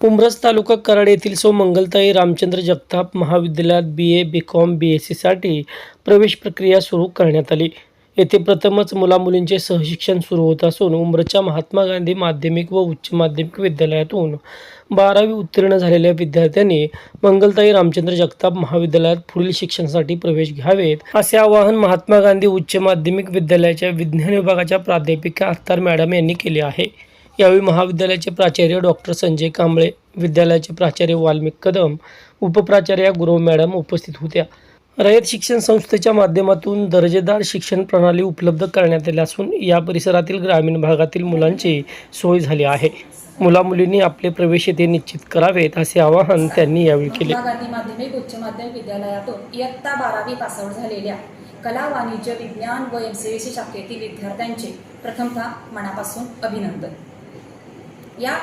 उमरस तालुका कराड येथील सौ मंगलताई रामचंद्र जगताप महाविद्यालयात बी A B com B S सीसाठी प्रवेश प्रक्रिया सुरू करण्यात आली. येथे प्रथमच मुलामुलींचे सहशिक्षण सुरू होत असून उमरच्या महात्मा गांधी माध्यमिक व उच्च माध्यमिक विद्यालयातून बारावी उत्तीर्ण झालेल्या विद्यार्थ्यांनी मंगलताई रामचंद्र जगताप महाविद्यालयात पुढील शिक्षणासाठी प्रवेश घ्यावेत असे आवाहन महात्मा गांधी उच्च माध्यमिक विद्यालयाच्या विज्ञान विभागाच्या प्राध्यापिका अत्तार मॅडम यांनी केले आहे. यावेळी महाविद्यालयाचे प्राचार्य डॉक्टर संजय कांबळे विद्यालयाचे प्राचार्य वाल्मिक कदम उपप्राचार्य गुरव मॅडम उपस्थित होत्या. रयत शिक्षण संस्थेच्या माध्यमातून दर्जेदार शिक्षण प्रणाली उपलब्ध करण्यात आली असून या परिसरातील ग्रामीण भागातील मुलांची सोय झाली आहे. मुलामुलींनी आपले प्रवेश येथे निश्चित करावेत असे आवाहन त्यांनी यावेळी केले. माध्यमिक उच्च माध्यमिक विद्यालयातून इयत्ता बारावी पासआउट झालेल्या कला वाणिज्य विज्ञान व एम सी शाखेतील विद्यार्थ्यांचे प्रथमतः मनापासून अभिनंदन. या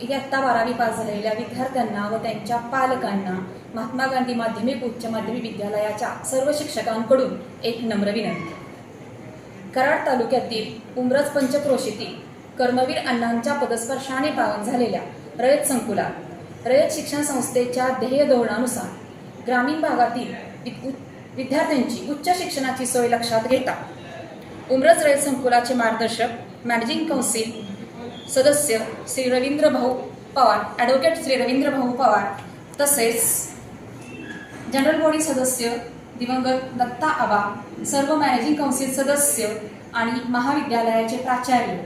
इयत्ता बारावी पास झालेल्या विद्यार्थ्यांना व त्यांच्या पालकांना महात्मा गांधी माध्यमिक उच्च माध्यमिक विद्यालयाच्या सर्व शिक्षकांकडून एक नम्र विनंती. कराड तालुक्यातील उमरज पंचक्रोशीतील कर्मवीर अण्णांच्या पदस्पर्शाने पावन झालेल्या रयत संकुलात रयत शिक्षण संस्थेच्या ध्येय धोरणानुसार ग्रामीण भागातील वि- विद्यार्थ्यांची उच्च शिक्षणाची सोय लक्षात घेता. उमरज रयत संकुलाचे मार्गदर्शक मॅनेजिंग कौन्सिल सदस्य श्री रवींद्र भाऊ पवार ॲडव्होकेट श्री रवींद्र भाऊ पवार तसेच जनरल बॉडी सदस्य दिवंगत दत्ता आबा सर्व मॅनेजिंग कौन्सिल सदस्य आणि महाविद्यालयाचे प्राचार्य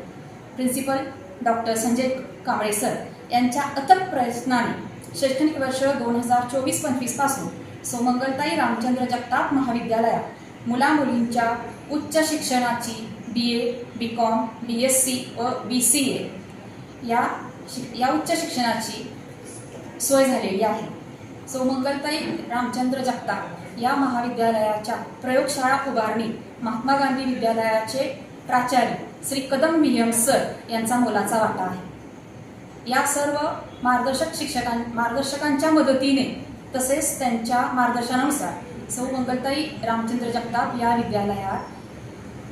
principal doctor Sanjay Kamble sir यांच्या अथक प्रयत्नाने शैक्षणिक वर्ष दोन हजार चोवीस पंचवीसपासून सोमंगलताई रामचंद्र जगताप महाविद्यालयात मुलामुलींच्या उच्च शिक्षणाची B A B com B S C व बी सी ए या शिक या उच्च शिक्षणाची सोय झालेली आहे. सो मंगलताई रामचंद्र जगताप या महाविद्यालयाच्या प्रयोगशाळा उभारणी महात्मा गांधी विद्यालयाचे प्राचार्य श्री कदम विलियम सर यांचा मोलाचा वाटा आहे. या सर्व मार्गदर्शक शिक्षकां मार्गदर्शकांच्या मदतीने तसेच त्यांच्या मार्गदर्शनानुसार सौ मंगलताई रामचंद्र जगताप या विद्यालयात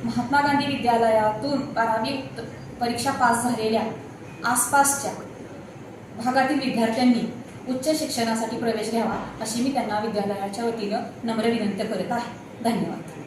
महात्मा गांधी विद्यालयातून बारावी परीक्षा पास झालेल्या आसपासच्या भागातील विद्यार्थ्यांनी उच्च शिक्षणासाठी प्रवेश घ्यावा अशी मी त्यांना विद्यालयाच्या वतीनं नम्र विनंती करत आहे. धन्यवाद.